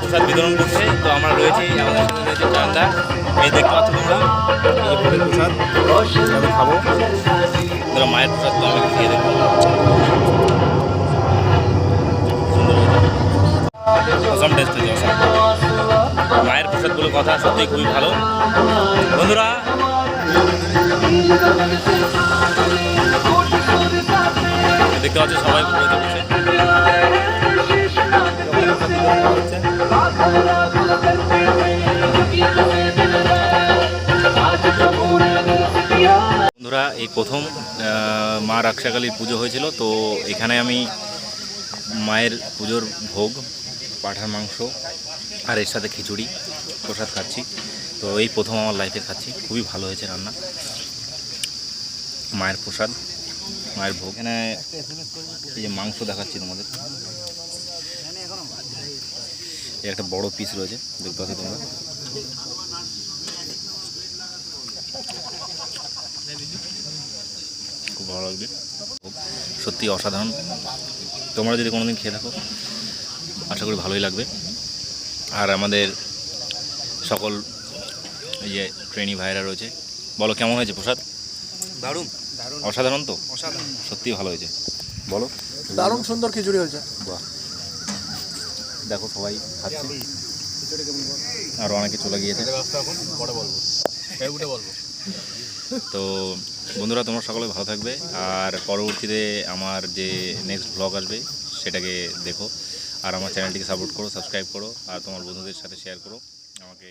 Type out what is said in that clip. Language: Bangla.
প্রসাদ বিতরণ করছে, তো আমরা রয়েছি আমাদের সঙ্গে রয়েছে চান্দা। এই দেখতে তোমরা ভোগের প্রসাদ আমি খাব। তোমরা মায়ের প্রসাদ তো আমি খেয়ে দেখব অসম টেস্ট মায়ের প্রসাদ বলে কথা সত্যি খুবই ভালো। বন্ধুরা দেখতে পাচ্ছ সবাই রয়েছে এই প্রথম মা রাক্ষাকালীর পুজো হয়েছিল, তো এখানে আমি মায়ের পুজোর ভোগ, পাঠার মাংস আর এর সাথে খিচুড়ি, প্রসাদ খাচ্ছি। তো এই প্রথম আমার লাইফে খাচ্ছি, খুবই ভালো হয়েছে রান্না। মায়ের প্রসাদ, মায়ের ভোগ। এখানে এই যে মাংস দেখাচ্ছি তোমাদের। একটা বড় পিস রয়েছে, দেখতে পাচ্ছ তোমরা। খুব ভালো লাগবে। সত্যি অসাধারণ। তোমরা যদি কোনোদিন খেয়ে থাকো আশা করি ভালোই লাগবে। আর আমাদের সকল এই যে ট্রেনি ভাইরা রয়েছে বলো কেমন হয়েছে প্রসাদ? দারুণ। দারুণ অসাধারণ তো? অসাধারণ। সত্যি ভালো হয়েছে। বলো। দারুণ সুন্দর খিচুড়ি হয়েছে। বাহ। দেখো সবাই খাচ্ছে। আর অনেকে চলে গিয়েছে। পরে বলব। উঠে বলব। তো বন্ধুরা, তোমরা সকলে ভালো থাকবে। আর পরবর্তীতে আমার যে নেক্সট ব্লগ আসবে, সেটাকে দেখো। আর আমার চ্যানেলটিকে সাপোর্ট করো সাবস্ক্রাইব করো, আর তোমার বন্ধুদের সাথে শেয়ার করো। আমাকে